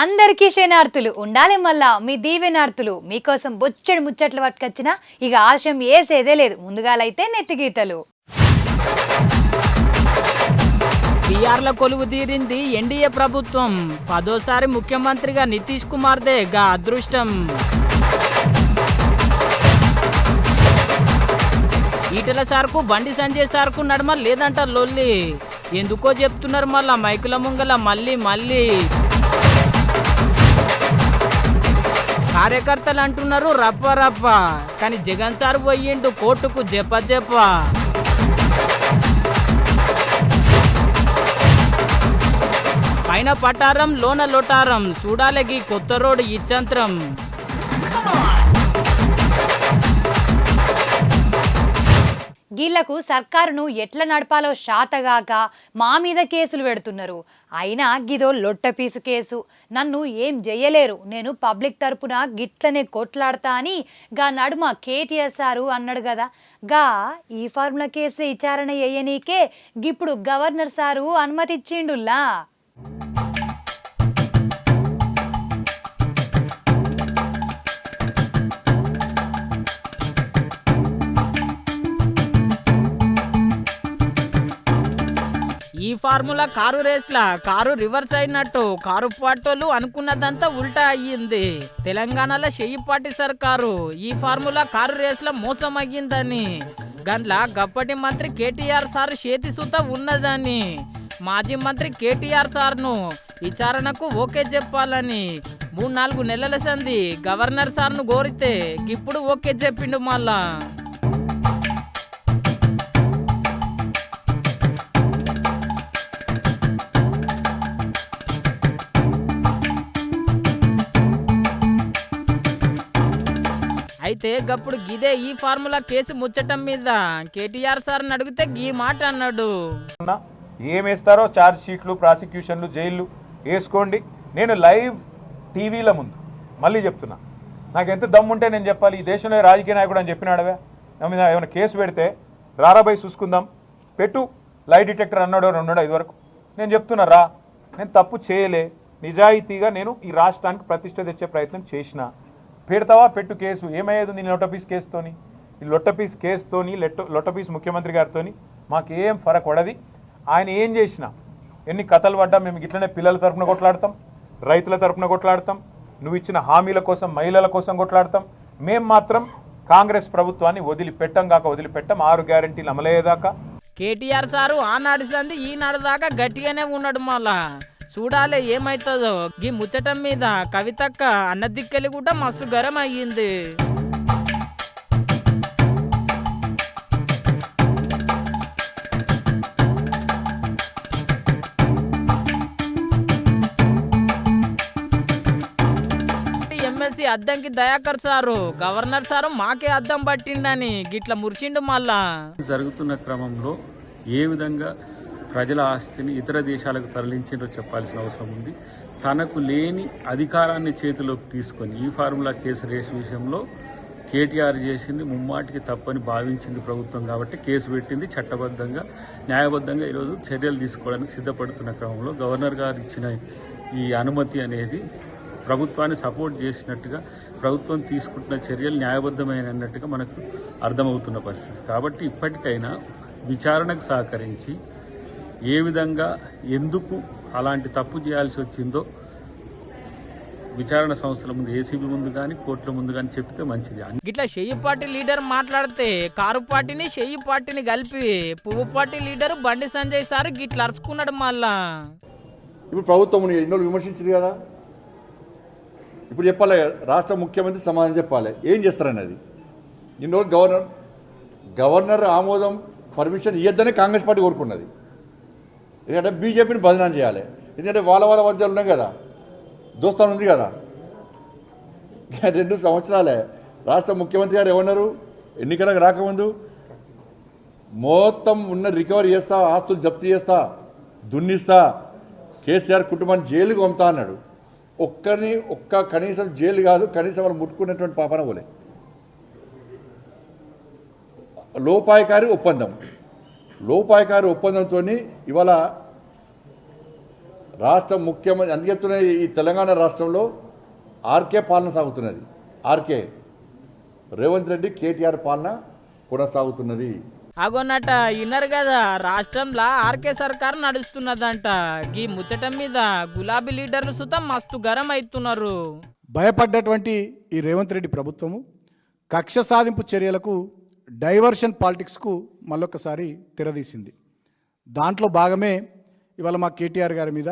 అందరికీ శయనార్థులు ఉండాలి మళ్ళా మీ దీవెనార్థులు మీకోసం బొచ్చడి ముచ్చట్లు పట్టుకొచ్చిన ఇక ఆశయం ఏసేదే లేదు. ముందుగాలైతే నెత్తిగీతలు. బీఆర్ల కొలువు తీరింది ఎన్డీఏ ప్రభుత్వం. పదోసారి ముఖ్యమంత్రిగా నితీష్ కుమార్దే గా అదృష్టం. ఈటల సార్కు బండి సంజయ్ సార్కు నడమ లేదంట లొల్లి. ఎందుకో చెప్తున్నారు మళ్ళా మైకుల ముంగల మళ్ళీ మళ్ళీ. కార్యకర్తలు అంటున్నారు రప్ప రప్ప. కానీ జగన్ సార్ పోయిండు కోర్టుకు జప జప. పైన పటారం లోన లొటారం. చూడాలి కొత్త రోడ్ ఇచ్చంత్రం గీళ్ళకు సర్కారును ఎట్లా నడపాలో శాతగాక మా మీద కేసులు పెడుతున్నారు. అయినా గిదో లొట్టపీసు కేసు. నన్ను ఏం చెయ్యలేరు నేను పబ్లిక్ తరపున గిట్లనే కొట్లాడతా అని గా నడుమ కేటీఆర్ సారు అన్నాడు కదా గా ఈ ఫార్ములా కేసు విచారణ చెయ్యనీకే గిప్పుడు గవర్నర్ సారు అనుమతిచ్చిండులా ఫార్ములా కారు రేస్లా కారు రివర్స్ అయినట్టు కారు పాటోలు అనుకున్నదంతా ఉల్టా అయ్యింది. తెలంగాణలో చెయ్యిపాటి సర్కారు ఈ ఫార్ములా కారు రేస్లో మోసం అయ్యిందని గండ్ల గప్పటి మంత్రి కేటీఆర్ సార్ చేతి సుత ఉన్నదని. మాజీ మంత్రి కేటీఆర్ సార్ను విచారణకు ఓకే చెప్పాలని. మూడు నాలుగు నెలల సంది గవర్నర్ సార్ను కోరితే ఇప్పుడు ఓకే చెప్పిండు మళ్ళా. అయితే గప్పుడు గిదే ఈ ఫార్ములా కేసు ముచ్చటం మీద. కేటీఆర్ సార్ని అడిగితే గీ మాట అన్నాడు. ఏమేస్తారో ఏం ఛార్జ్ షీట్లు ప్రాసిక్యూషన్లు జైళ్ళు వేసుకోండి. నేను లైవ్ టీవీల ముందు మళ్ళీ చెప్తున్నా. నాకు ఎంత దమ్ముంటే నేను చెప్పాలి ఈ దేశంలో రాజకీయ నాయకుడు అని చెప్పినాడవే? మీద ఏమైనా కేసు పెడితే రారాబాయి చూసుకుందాం. పెట్టు లై డిటెక్టర్ అన్నాడో ఇది ఇదివరకు నేను చెప్తున్నా రా. నేను తప్పు చేయలే. నిజాయితీగా నేను ఈ రాష్ట్రానికి ప్రతిష్ట తెచ్చే ప్రయత్నం చేసిన. పెడతావా? పెట్టు కేసు. ఏమయ్యేది నీ లొట్టపీస్ కేసుతోని? ఈ లొట్టపీస్ కేసుతోని లెట్ట లొట్టపీస్ ముఖ్యమంత్రి గారితోని మాకేం ఫరక్ పడది. ఆయన ఏం చేసినా ఎన్ని కథలు పడ్డా మేము ఇట్లనే పిల్లల తరపున కొట్లాడతాం రైతుల తరపున కొట్లాడతాం నువ్వు ఇచ్చిన హామీల కోసం మహిళల కోసం కొట్లాడతాం. మేం మాత్రం కాంగ్రెస్ ప్రభుత్వాన్ని వదిలిపెట్టం కాక వదిలిపెట్టం ఆరు గ్యారంటీలు అమలయ్యేదాకా. కేటీఆర్ సారు ఆనాడు సంది ఈనాడు దాకా గట్టిగానే ఉన్నాడు మళ్ళా. చూడాలి ఏమైతుందో. గీ ముచ్చటం మీద కవితక్క అన్న దిక్కలి కూడా మస్తు గరం అయ్యింది MLC Addanki Dayakar sir governor sir మాకే అద్దం పట్టిండని గిట్ల మురిచిండు మళ్ళా. జరుగుతున్న క్రమంలో ఏ విధంగా ప్రజల ఆస్తిని ఇతర దేశాలకు తరలించిందో చెప్పాల్సిన అవసరం ఉంది. తనకు లేని అధికారాన్ని చేతిలోకి తీసుకొని ఈ ఫార్ములా కేసు రేసు విషయంలో కేటీఆర్ చేసింది ముమ్మాటికి తప్పని భావించింది ప్రభుత్వం కాబట్టి కేసు పెట్టింది. చట్టబద్ధంగా న్యాయబద్ధంగా ఈరోజు చర్యలు తీసుకోవడానికి సిద్ధపడుతున్న క్రమంలో గవర్నర్ గారు ఇచ్చిన ఈ అనుమతి అనేది ప్రభుత్వాన్ని సపోర్ట్ చేసినట్టుగా ప్రభుత్వం తీసుకుంటున్న చర్యలు న్యాయబద్ధమైన అన్నట్టుగా మనకు అర్థమవుతున్న పరిస్థితి. కాబట్టి ఇప్పటికైనా విచారణకు సహకరించి ఏ విధంగా ఎందుకు అలాంటి తప్పు చేయాల్సి వచ్చిందో విచారణ సంస్థల ముందు ఏసీబీ ముందు కానీ కోర్టుల ముందు కానీ చెప్తే మంచిది. గిట్లా చెయ్యి పార్టీ లీడర్ మాట్లాడితే కారు పార్టీని చెయ్యి పార్టీని కలిపి పువ్వు party leader Bandi Sanjay sir గిట్ల అరుచుకున్నాడు మళ్ళా. ఇప్పుడు ప్రభుత్వం ఎన్నో విమర్శించింది కదా. ఇప్పుడు చెప్పాలి రాష్ట్ర ముఖ్యమంత్రి సమాధానం చెప్పాలి. ఏం చేస్తారనేది? ఇన్ని రోజులు గవర్నర్ గవర్నర్ ఆమోదం పర్మిషన్ ఇవ్వద్దనే కాంగ్రెస్ పార్టీ కోరుకున్నది. ఎందుకంటే బీజేపీని బదనాం చేయాలి. ఎందుకంటే వాళ్ళ వాళ్ళ మధ్య ఉన్నాం కదా. దోస్తాను ఉంది కదా. రెండు సంవత్సరాలే. రాష్ట్ర ముఖ్యమంత్రి గారు ఏమన్నారు? ఎన్నికలకు రాకముందు మొత్తం ఉన్న రికవరీ చేస్తా ఆస్తులు జప్తు చేస్తా దున్నిస్తా. కేసీఆర్ కుటుంబాన్ని జైలుకి పంపుతా అన్నాడు. ఒక్కరిని ఒక్క కనీసం జైలు కాదు కనీసం వాళ్ళు ముట్టుకున్నటువంటి పాపన పోలే. లోపాయకారి ఒప్పందం. లోపాయకారి ఒప్పందంతో ఇవాళ రాష్ట్ర ముఖ్యమంత్రి అందుకే చెప్తున్నా ఈ తెలంగాణ రాష్ట్రంలో ఆర్కే పాలన సాగుతున్నది. ఆర్కే. రేవంత్ రెడ్డి కేటీఆర్ పాలన కొనసాగుతున్నది. అగోనట ఇన్నర్ కదా రాష్ట్రంలో ఆర్కే సర్కార్ నడుస్తున్నదంట. గీ ముచ్చటం మీద గులాబీ లీడర్లు సుతం మస్తు గరం అవుతున్నారు భయపడ్డటువంటి ఈ రేవంత్ రెడ్డి ప్రభుత్వము కక్ష సాధింపు చర్యలకు డైవర్షన్ పాలిటిక్స్కు మళ్ళొకసారి తెరదీసింది. దాంట్లో భాగమే ఇవాళ మా కేటీఆర్ గారి మీద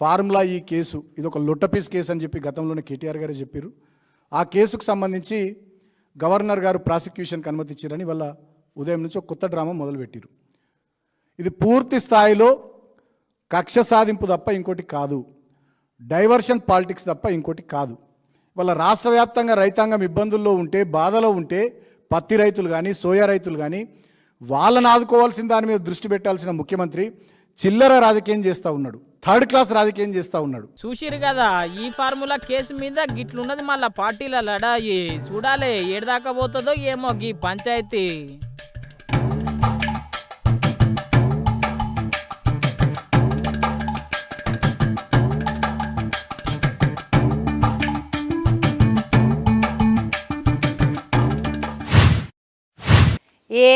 ఫార్ములా ఈ కేసు ఇది ఒక లొట్టపీస్ కేసు అని చెప్పి గతంలోనే కేటీఆర్ గారే చెప్పారు ఆ కేసుకు సంబంధించి గవర్నర్ గారు ప్రాసిక్యూషన్కి అనుమతి ఇచ్చారని వాళ్ళ ఉదయం నుంచి ఒక కొత్త డ్రామా మొదలుపెట్టారు ఇది పూర్తి స్థాయిలో కక్ష సాధింపు తప్ప ఇంకోటి కాదు. డైవర్షన్ పాలిటిక్స్ తప్ప ఇంకోటి కాదు. వాళ్ళ రాష్ట్ర వ్యాప్తంగా రైతాంగం ఇబ్బందుల్లో ఉంటే బాధలో ఉంటే పత్తి రైతులు కానీ సోయా రైతులు కానీ వాళ్ళని ఆదుకోవాల్సిన దాని మీద దృష్టి పెట్టాల్సిన ముఖ్యమంత్రి చిల్లర రాజకీయం చేస్తూ ఉన్నాడు. థర్డ్ క్లాస్ రాజకీయం చేస్తూ ఉన్నాడు. చూసిరు కదా ఈ ఫార్ములా కేసు మీద గిట్లున్నది మళ్ళా పార్టీల లడాయి. చూడాలి ఏడదాకా పోతుందో ఏమో గీ పంచాయతీ. ఏ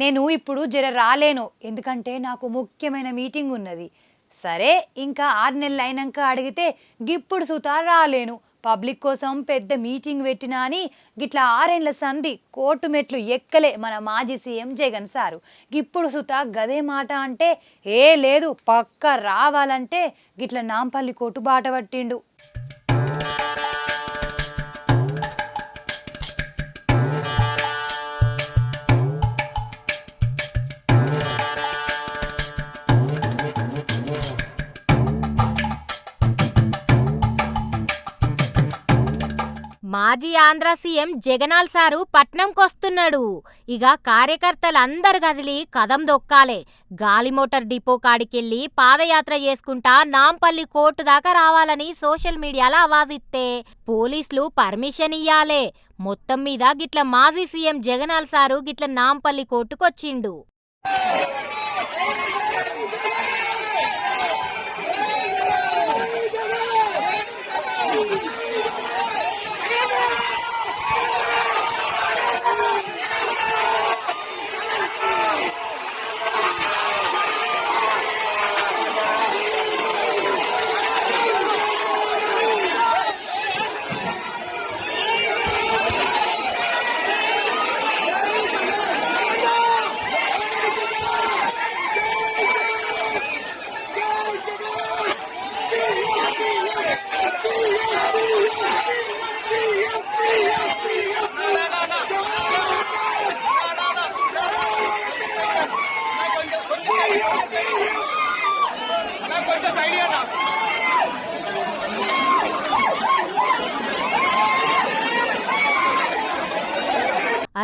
నేను ఇప్పుడు జర రాలేను. ఎందుకంటే నాకు ముఖ్యమైన మీటింగ్ ఉన్నది. సరే ఇంకా ఆరు నెలలు అయినాక అడిగితే గిప్పుడు సుతా రాలేను. పబ్లిక్ కోసం పెద్ద మీటింగ్ పెట్టినా అని గిట్లా ఆరేండ్ల సంధి కోర్టు మెట్లు ఎక్కలే మన మాజీ సీఎం జగన్ సారు. గిప్పుడు సుత గదే మాట అంటే ఏ లేదు పక్క రావాలంటే గిట్ల నాంపల్లి కోర్టు బాట పట్టిండు. మాజీ ఆంధ్ర సీఎం జగనాల్ సారు పట్నంకొస్తున్నాడు. ఇక కార్యకర్తలందరు కదిలి కదం దొక్కాలే. గాలిమోటార్ డిపో కాడికెళ్ళి పాదయాత్ర చేసుకుంటా నాంపల్లి కోర్టు దాకా రావాలని సోషల్ మీడియాలో అవాజిస్తే పోలీసులు పర్మిషన్ ఇయ్యాలే. మొత్తం మీద గిట్ల మాజీ సీఎం జగనాల్ సారు గిట్ల నాంపల్లి కోర్టుకొచ్చిండు.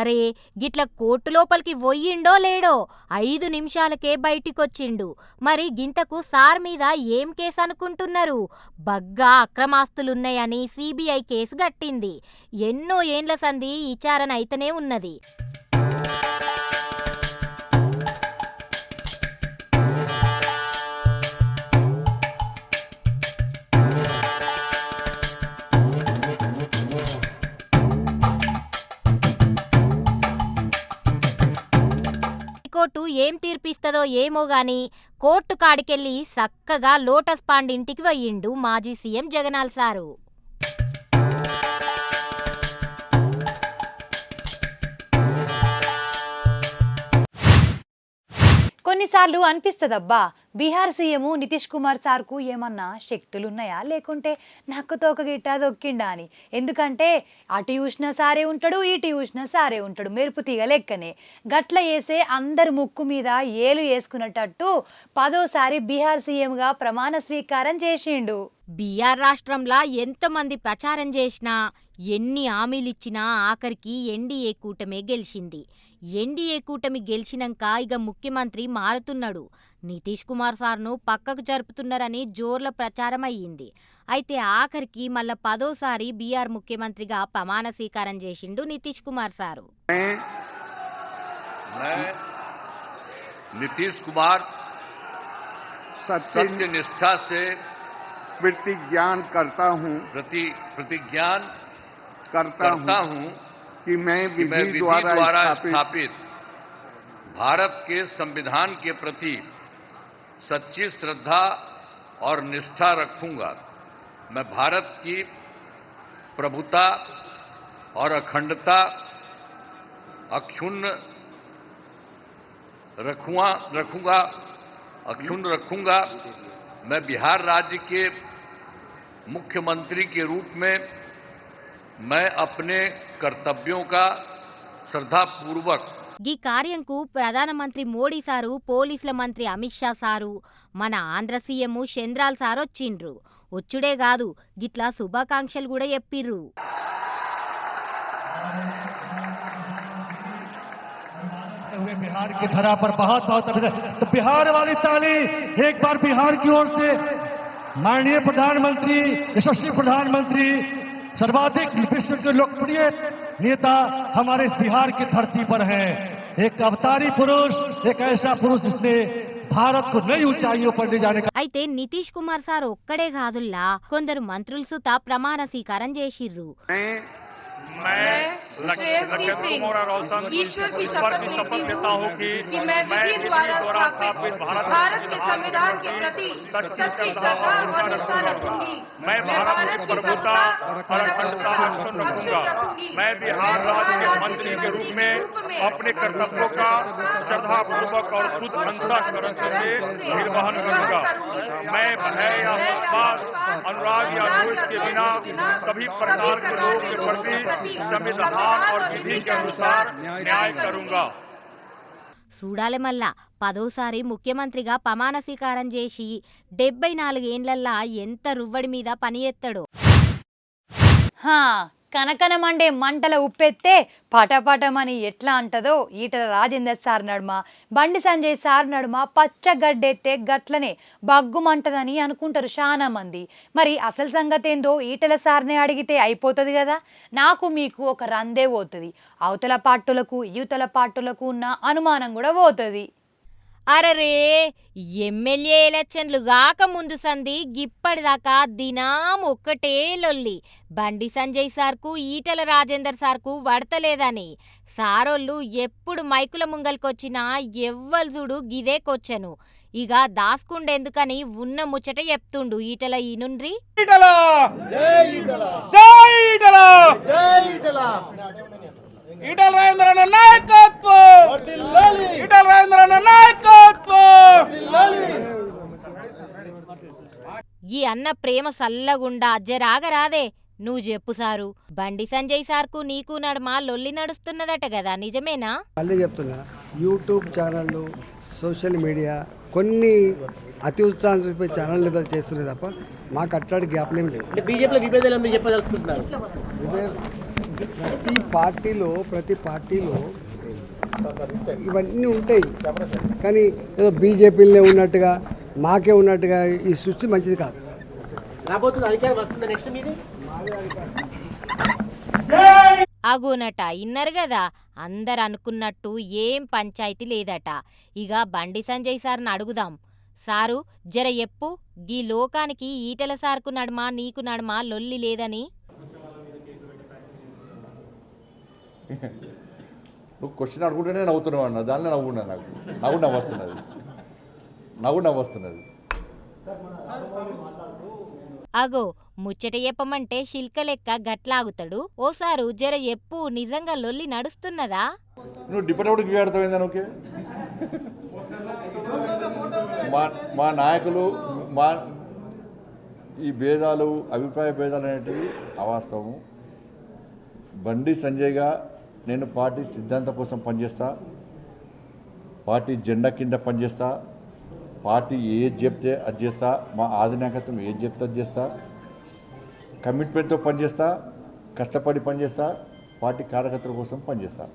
అరే గిట్ల కోర్టు లోపలికి పోయిండో లేడో ఐదు నిమిషాలకే బయటికొచ్చిండు. మరి గింతకు సార్ మీద ఏం కేసు అనుకుంటున్నారు? బగ్గా అక్రమాస్తులున్నాయని సిబిఐ కేసు గట్టింది. ఎన్నో ఏండ్ల సంధి విచారణ అయితేనే ఉన్నది. హైకోర్టు ఏం తీర్పిస్తదో ఏమో గాని కోర్టు కాడికెళ్ళి సక్కగా లోటస్ పాండ్ ఇంటికి పోయిండు మాజీ సీఎం జగనాల్ సారు. కొన్నిసార్లు అనిపిస్తుందబ్బా బీహార్ సీఎం నితీష్ కుమార్ సార్కు ఏమన్నా శక్తులున్నాయా? లేకుంటే నక్కతో తోక గిట్ట దొక్కిండా అని. ఎందుకంటే అటు చూసిన సారే ఉంటాడు ఇటు చూసిన సారే ఉంటాడు. మెరుపు తీగ లెక్కనే. గట్ల వేసే అందరి ముక్కు మీద ఏలు వేసుకున్నట్టు పదోసారి బీహార్ సీఎంగా ప్రమాణ స్వీకారం చేసిండు. బీఆర్ రాష్ట్రంలో ఎంతమంది ప్రచారం చేసినా ఎన్ని హామీలిచ్చినా ఆఖరికి ఎన్డీఏ కూటమే గెలిచింది. ఎన్డీఏ కూటమి గెలిచినాక ఇక ముఖ్యమంత్రి మారుతున్నాడు. నితీష్ కుమార్ సార్ను పక్కకు జరుపుతున్నారని జోర్ల ప్రచారం అయ్యింది అయితే ఆఖరికి మళ్ళా పదోసారి బీఆర్ ముఖ్యమంత్రిగా ప్రమాణ స్వీకారం చేసిండు నితీష్ కుమార్ సారు मैं नीतीश कुमार सत्य सत्य निष्ठा से प्रतिज्ञान करता हूँ प्रति प्रतिज्ञान करता करता हूँ हूँ कि मैं कि मैं विधि विधि द्वारा द्वारा स्थापित स्थापित भारत के संविधान के प्रति सच्ची श्रद्धा और निष्ठा रखूँगा। मैं भारत की प्रभुता और अखंडता अक्षुण्ण रखूँगा रखूँगा, अक्षुण्ण रखूँगा। मैं बिहार राज्य के मुख्यमंत्री के रूप में मैं अपने कर्तव्यों का श्रद्धापूर्वक గీ కార్యంకు ప్రధానమంత్రి మోడీ సారు పోలీసుల మంత్రి అమిత్ షా సారు మన ఆంధ్ర సీఎం చంద్రాల్ సార్ వచ్చిండ్రు వచ్చుడే కాదు గిట్లా శుభాకాంక్షలు కూడా చెప్పిర్రు हुए बिहार की धरा पर बहुत बहुत अभिनंदन तो बिहार वाली ताली एक बार बिहार की ओर से माननीय प्रधानमंत्री यशस्वी प्रधानमंत्री सर्वाधिक विश्व के लोकप्रिय नेता हमारे इस बिहार की धरती पर हैं एक अवतारी पुरुष एक ऐसा पुरुष जिसने भारत को नई ऊंचाइयों पर ले जाने का అయితే నితీష్ కుమార్ సార్ ఒక్కడే కాదుల్లా కొందరు మంత్రులు సుత ప్రమాణ స్వీకారం చేసిర్రు मैं मैं श्रेयसी सिंह ईश्वर की शपथ लेता हूँ कि, मैं विधि द्वारा स्थापित भारत के संविधान के प्रति सच्ची श्रद्धा और निष्ठा रखूँगी। मैं भारत की प्रभुता और अखंडता रखूँगा। मैं बिहार राज्य के मंत्री के रूप में अपने कर्तव्यों का श्रद्धा पूर्वक और शुद्ध अंतराकरण से निर्वहन करूँगा। मैं भय या अनुराग या द्वेष के बिना सभी प्रकार के लोगों के प्रति संविधान और विधि के अनुसार न्याय करूंगा చూడాలి మళ్ళా పదోసారి ముఖ్యమంత్రిగా ప్రమాణ స్వీకారం చేసి డెబ్బై నాలుగేండ్లల్లా ఎంత రువ్వడి మీద పని ఎత్తడో హా కనకనమండే మంటల ఉప్పెత్తే పటపటమని ఎట్లా అంటదో ఈటల రాజేందర్ సార్ నడుమ బండి సంజయ్ సార్ నడుమ పచ్చగడ్డెత్తే గట్లనే బగ్గుమంటదని అనుకుంటారు చాలా మంది. మరి అసలు సంగతి ఏందో ఈటల సార్నే అడిగితే అయిపోతుంది కదా? నాకు మీకు ఒక రందే పోతుంది. అవతల పార్టులకు యువతల పార్టులకు ఉన్న అనుమానం కూడా పోతుంది. అరరే ఎమ్మెల్యే ఎలక్షన్లు గాక ముందు సంధి గిప్పటిదాకా దినాం ఒక్కటే లొల్లి. బండి సంజయ్ సార్కు ఈటల రాజేందర్ సార్కు వడతలేదని. సారోళ్ళు ఎప్పుడు మైకుల ముంగల్కొచ్చినా ఎవ్వరు చూడు గిదేకొచ్చను ఇక దాసుకుండేందుకని ఉన్న ముచ్చట చెప్తుండు ఈటల ఈనుండ్రి ఈటల! రాజేంద్రన నాయకత్వం ఈటల రాజేంద్రన నాయకత్వం ఈ అన్న ప్రేమ సల్లగుండా జరాగరాదే నువ్వు చెప్పు సారు. బండి సంజయ్ సార్కు నీకు నడుమ లొల్లి నడుస్తున్నదట కదా నిజమేనా? మళ్ళీ చెప్తున్నా యూట్యూబ్ ఛానళ్ళు సోషల్ మీడియా కొన్ని అతి ఉత్సాహం చూపే ఛానల్ ఏదో చేస్తున్నాయి తప్ప మాకు అట్లాంటి గ్యాప్లు ఏం లేవు బీజేపీలో విభేదాలు మీరు చెప్పదలుచుకుంటున్నారు? ఇదే ప్రతి పార్టీలో ప్రతి పార్టీలో ఇవన్నీ ఉంటాయి. కానీ ఏదో బీజేపీలోనే ఉన్నట్టుగా మాకే ఉన్నట్టుగా ఈ సృష్టి మంచిది కాదు. రాబోతుంది అధికారం వస్తుంది నెక్స్ట్ మీది? అగునట ఇన్నరు కదా అందరు అనుకున్నట్టు ఏం పంచాయతీ లేదట. ఇక బండి సంజయ్ సార్ని అడుగుదాం. సారు జర ఎప్పు గీ లోకానికి ఈటల సార్కు నడుమ నీకు నడుమ లొల్లి లేదని? నువ్వు క్వశ్చన్ అడుగుంటేనే నవ్వుతున్నావు అన్న. దానిలో నవ్వున్నా నాకు. నవ్వు నవ్వస్తున్నది. నవ్వు నవ్వస్తున్నది. అగో ముచ్చట చెప్పమంటే శిల్క లెక్క గట్లాగుతాడు. ఓసారు జర ఎప్పు నిజంగా లొల్లి నడుస్తున్నదా? నువ్వు ఓకే మా మా నాయకులు మా ఈ భేదాలు అభిప్రాయ భేదాలు అనేటివి అవాస్తవము. బండి సంజయ్గా నేను పార్టీ సిద్ధాంతం కోసం పనిచేస్తా. పార్టీ జెండా కింద పనిచేస్తా. పార్టీ ఏది చెప్తే అది చేస్తా మా ఆధినాయకత్వం ఏది చెప్తే అది చేస్తా కమిట్మెంట్తో పనిచేస్తా కష్టపడి పనిచేస్తా పార్టీ కార్యకర్తల కోసం పనిచేస్తా.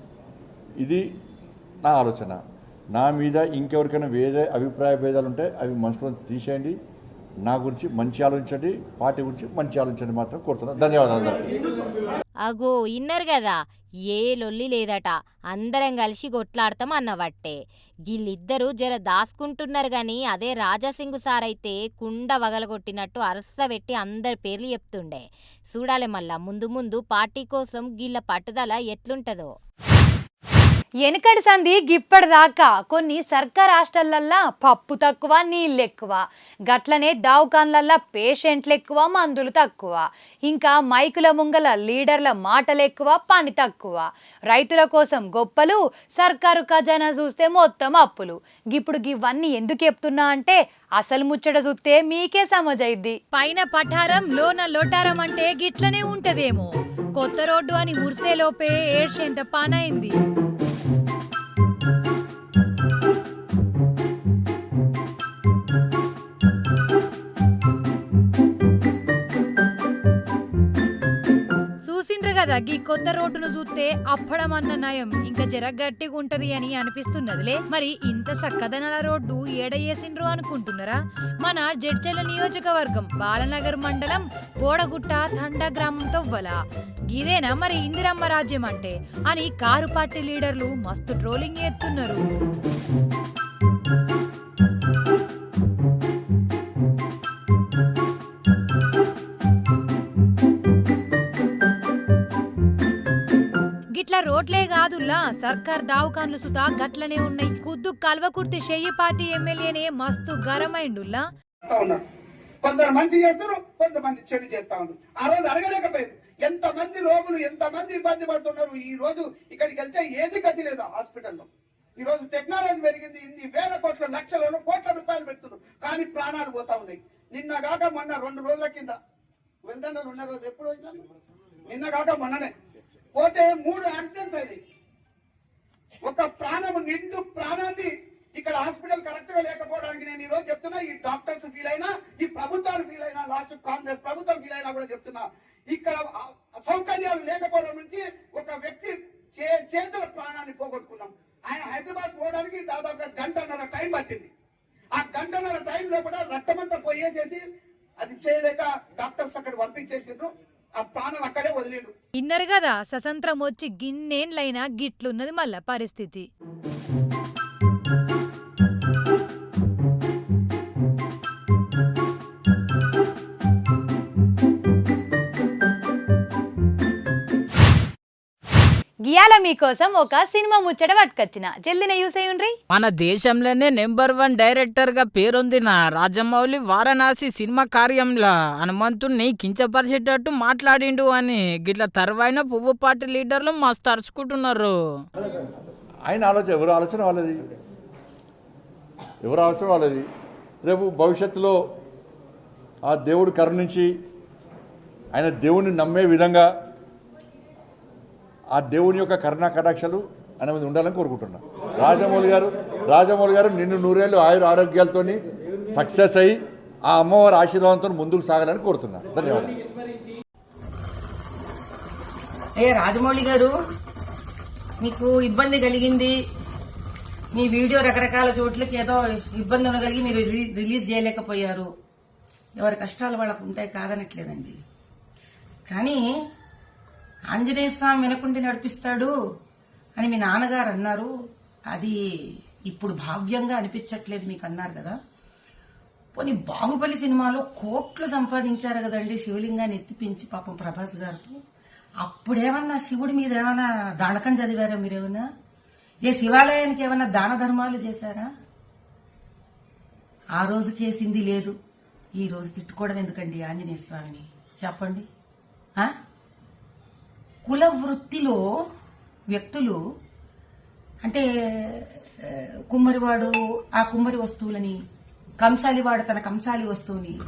ఇది నా ఆలోచన. నా మీద ఇంకెవరికైనా వేరే అభిప్రాయ భేదాలు ఉంటే అవి మనసులో తీసేయండి. నా గురించి మంచి ఆలోచించండి పార్టీ గురించి మంచి ఆలోచించండి మాత్రం కోరుతున్నాను. ధన్యవాదాలు అగో ఇన్నర్ కదా ఏ లొల్లి లేదట. అందరం కలిసి కొట్లాడతాం అన్నవట్టే. వీళ్ళిద్దరూ జర దాసుకుంటున్నారు గాని అదే రాజాసింగు సార్ అయితే కుండ వగలగొట్టినట్టు అరస పెట్టి అందరి పేర్లు చెప్తుండే. చూడాలి మళ్ళా ముందు ముందు పార్టీ కోసం గిళ్ళ పట్టుదల ఎట్లుంటదో. వెనకటి సంధి గిప్పటిదాకా. కొన్ని సర్కార్ హాస్టళ్ళల్లా పప్పు తక్కువ నీళ్ళు ఎక్కువ గట్లనే దవాఖాన్లల్లా పేషెంట్లు ఎక్కువ మందులు తక్కువ. ఇంకా మైకుల ముంగల లీడర్ల మాటలు ఎక్కువ పని తక్కువ. రైతుల కోసం గొప్పలు సర్కారు ఖజానా చూస్తే మొత్తం అప్పులు. ఇప్పుడు ఇవన్నీ ఎందుకు చెప్తున్నా అంటే అసలు ముచ్చట చూస్తే మీకే సమజైద్ది. పైన పఠారం లోన లోటారం అంటే గిట్లనే ఉంటదేమో. కొత్త రోడ్డు అని మురిసేలోపే ఏడ్చేంత పానైంది. తగ్గి కొత్త రోడ్డును చూస్తే అప్పడం అన్న నయం. ఇంకా జరగట్టిగా ఉంటది అని అనిపిస్తున్నదిలే. మరి ఇంత సక్కదనల రోడ్డు ఏడయ్యేసిండ్రు అనుకుంటున్నారా? మన జడ్చెల నియోజకవర్గం బాలనగర్ మండలం బోడగుట్ట తండా గ్రామంతో తవ్వల. గిదేనా మరి ఇందిరమ్మ రాజ్యం అంటే? అని కారు పార్టీ లీడర్లు మస్తు ట్రోలింగ్ ఎత్తున్నారు గిట్ల రోడ్లే కాదుల్లా. సర్కార్ దావకాన్లు సుతా గట్లనే ఉన్నాయి. కుద్దు కల్వకుర్తి చెయ్యి పార్టీ ఎమ్మెల్యేనే మస్తు గరమైండుల్లా కొందరు మంచి చేస్తారు కొంతమంది చెడు చేస్తా ఉన్నారు. ఆ రోజు అడగలేకపోయారు. ఎంత మంది రోగులు ఎంత మంది ఇబ్బంది పడుతున్నారు? ఈ రోజు ఇక్కడికి వెళ్తే ఏది గతి లేదు హాస్పిటల్లో. ఈ రోజు టెక్నాలజీ పెరిగింది. ఇన్ని వేల కోట్ల లక్షలను కోట్ల రూపాయలు పెడుతున్నారు. కానీ ప్రాణాలు పోతా ఉన్నాయి. నిన్న కాక మొన్న రెండు రోజుల కింద. వెళ్తాను ఉన్న రోజు. ఎప్పుడు నిన్న కాక మొన్ననే. పోతే మూడు యాక్సిడెంట్స్ అయినాయి. ఒక ప్రాణం నిండు ప్రాణాన్ని ఇక్కడ హాస్పిటల్ కరెక్ట్గా లేకపోవడానికి నేను ఈ రోజు చెప్తున్నా ఈ డాక్టర్స్ ఫీల్ అయినా ఈ ప్రభుత్వాలు ఫీల్ అయినా లాస్ట్ కాంగ్రెస్ ప్రభుత్వం ఫీల్ అయినా కూడా చెప్తున్నా. ఇక్కడ సౌకర్యాలు లేకపోవడం నుంచి ఒక వ్యక్తి చేతుల ప్రాణాన్ని పోగొట్టుకున్నాం. ఆయన హైదరాబాద్ పోవడానికి దాదాపుగా గంటన్నర టైం పట్టింది. ఆ గంటన్నర టైంలో కూడా రక్తమంతా పోయేసేసి అది చేయలేక డాక్టర్స్ అక్కడ పంపించేసిండ్రు. ఆ ప్రాణం అక్కడే ఇన్నరు కదా స్వతంత్రం వచ్చి గిన్నేండ్లైనా గిట్లున్నది మళ్ళా పరిస్థితి. గియాల మీకోసం ఒక సినిమా ముచ్చట పట్టుకొచ్చిన. జల్దిన యూస్ అయ్యుండ్రి. మన దేశంలోనే నెంబర్ వన్ డైరెక్టర్గా పేరొందిన రాజమౌళి వారణాసి సినిమా కార్యంలో హనుమంతుణ్ణి కించపరిచేటట్టు మాట్లాడిండు అని గిట్ల తర్వాయిన పువ్వు పార్టీ లీడర్లు మస్తు అరుచుకుంటున్నారు. ఆయన ఆలోచన ఎవరు ఆలోచన వాళ్ళది? ఎవరు ఆలోచన వాళ్ళది? రేపు భవిష్యత్తులో ఆ దేవుడు కరుణించి ఆయన దేవుని నమ్మే విధంగా ఆ దేవుని యొక్క కరుణా కటాక్షలు అనేది మీద ఉండాలని కోరుకుంటున్నా. రాజమౌళి గారు రాజమౌళి గారు నిన్ను నూరేళ్ళు ఆయుర ఆరోగ్యాలతో సక్సెస్ అయ్యి ఆ అమ్మవారి ఆశీర్వాదంతో ముందుకు సాగాలని కోరుతున్నా. ధన్యవాదాలు. ఏ రాజమౌళి గారు మీకు ఇబ్బంది కలిగింది మీ వీడియో రకరకాల చోట్లకి ఏదో ఇబ్బంది ఉండగలిగి మీరు రిలీ- రిలీజ్ చేయలేకపోయారు. ఎవరి కష్టాలు వాళ్ళకు ఉంటాయి కాదనట్లేదండి. కానీ ఆంజనేయ స్వామి వినకుండి నడిపిస్తాడు అని మీ నాన్నగారు అన్నారు. అది ఇప్పుడు భావ్యంగా అనిపించట్లేదు మీకు అన్నారు కదా. పోనీ బాహుబలి సినిమాలో కోట్లు సంపాదించారు కదండి శివలింగాన్ని ఎత్తిపించి పాపం ప్రభాస్ గారితో. అప్పుడేమన్నా శివుడి మీద ఏమైనా దానకం చదివారా మీరేమన్నా? ఏ శివాలయానికి ఏమన్నా దాన ధర్మాలు చేశారా? ఆ రోజు చేసింది లేదు. ఈ రోజు తిట్టుకోవడం ఎందుకండి ఆంజనేయ స్వామిని? చెప్పండి. ఆ? కుల వృత్తిలో వ్యక్తులు అంటే కుమ్మరివాడు ఆ కుమ్మరి వస్తువులని కంసాలివాడు తన కంసాలి వస్తువుని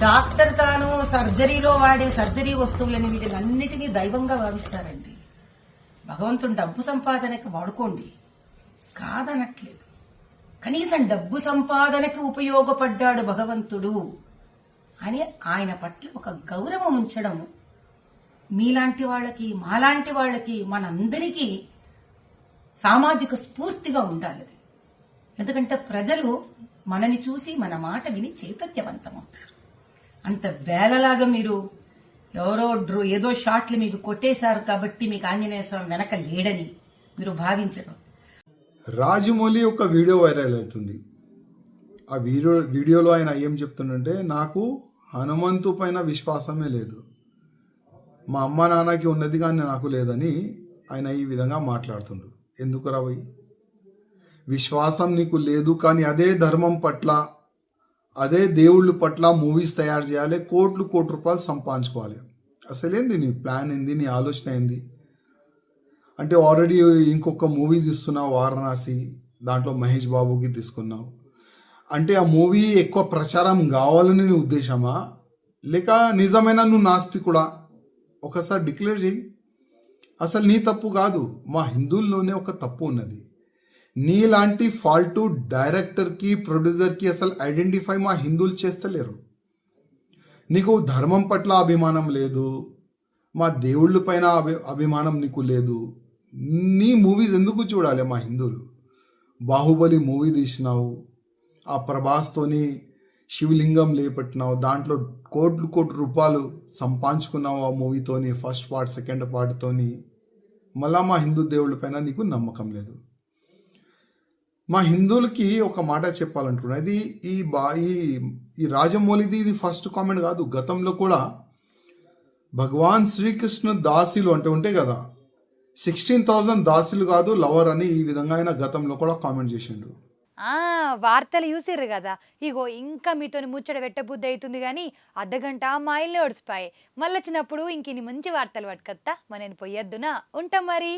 డాక్టర్ తాను సర్జరీలో వాడే సర్జరీ వస్తువులని వీటినన్నిటినీ దైవంగా భావిస్తారండి. భగవంతుని డబ్బు సంపాదనకి వాడుకోండి. కాదనట్లేదు. కనీసం డబ్బు సంపాదనకి ఉపయోగపడ్డాడు భగవంతుడు అని ఆయన పట్ల ఒక గౌరవం ఉంచడం మీలాంటి వాళ్ళకి మాలాంటి వాళ్ళకి మనందరికీ సామాజిక స్ఫూర్తిగా ఉండాలి అది. ఎందుకంటే ప్రజలు మనని చూసి మన మాట విని చైతన్యవంతమవుతారు అంత బేలలాగా మీరు ఎవరో డ్రో ఏదో షాట్లు మీకు కొట్టేశారు కాబట్టి మీకు ఆంజనేయ స్వామి వెనక లేడని మీరు భావించడం రాజమౌళి ఒక వీడియో వైరల్ అవుతుంది. ఆ వీడియో వీడియోలో ఆయన ఏం చెప్తుండంటే నాకు హనుమంతు పైన విశ్వాసమే లేదు. మా అమ్మ నాన్నకి ఉన్నది కానీ నాకు లేదని ఆయన ఈ విధంగా మాట్లాడుతుండు. ఎందుకు రవి విశ్వాసం నీకు లేదు కానీ అదే ధర్మం పట్ల అదే దేవుళ్ళ పట్ల మూవీస్ తయారు చేయాలి కోట్లు కోటి రూపాయలు సంపాదించుకోవాలి. అసలేంది నీ ప్లాన్ ఏంది? నీ ఆలోచన ఏంది? అంటే ఆల్రెడీ ఇంకొక మూవీ తీస్తున్నావు వారణాసి దాంట్లో మహేష్ బాబుకి తీసుకున్నావు. అంటే ఆ మూవీ ఎక్కువ ప్రచారం కావాలని నీ ఉద్దేశమా? లేక నిజమైన నువ్వు నాస్తికుడా? ఒకసారి డిక్లేర్ చేయి. అసలు నీ తప్పు కాదు. మా హిందువుల్లోనే ఒక తప్పు ఉన్నది. నీలాంటి ఫాల్టు డైరెక్టర్కి ప్రొడ్యూసర్కి అసలు ఐడెంటిఫై మా హిందువులు చేస్తలేరు. నీకు ధర్మం పట్ల అభిమానం లేదు. మా దేవుళ్ళ పైన అభి అభిమానం నీకు లేదు. నీ మూవీస్ ఎందుకు చూడాలి మా హిందువులు? బాహుబలి మూవీ తీసినావు. ఆ ప్రభాస్తోని శివలింగం లేపట్టినావు. దాంట్లో కోట్లు కోట్లు రూపాయలు సంపాదించుకున్నావు ఆ మూవీతోని ఫస్ట్ పార్ట్ సెకండ్ పార్ట్తోని మళ్ళా మా హిందూ దేవుళ్ళ పైన నీకు నమ్మకం లేదు. మా హిందువులకి ఒక మాట చెప్పాలనుకున్నా ఇది ఈ బా ఈ ఈ రాజమౌళిది ఇది ఫస్ట్ కామెంట్ కాదు. గతంలో కూడా భగవాన్ శ్రీకృష్ణ దాసులు అంటే ఉంటే కదా సిక్స్టీన్ థౌజండ్ దాసులు కాదు లవర్ అని ఈ విధంగా ఆయన గతంలో కూడా కామెంట్ చేసిండు. వార్తలు చూసిర్రు కదా. ఇగో ఇంకా మీతోని ముచ్చట పెట్టబుద్ధి అవుతుంది కానీ అర్ధగంట మా ఇల్లు ఓడిసిపోయి. మళ్ళీ వచ్చినప్పుడు ఇంక ఇన్ని మంచి వార్తలు పట్టుకత్తా. మరి నేను పొయ్యొద్దునా? ఉంటాం మరి.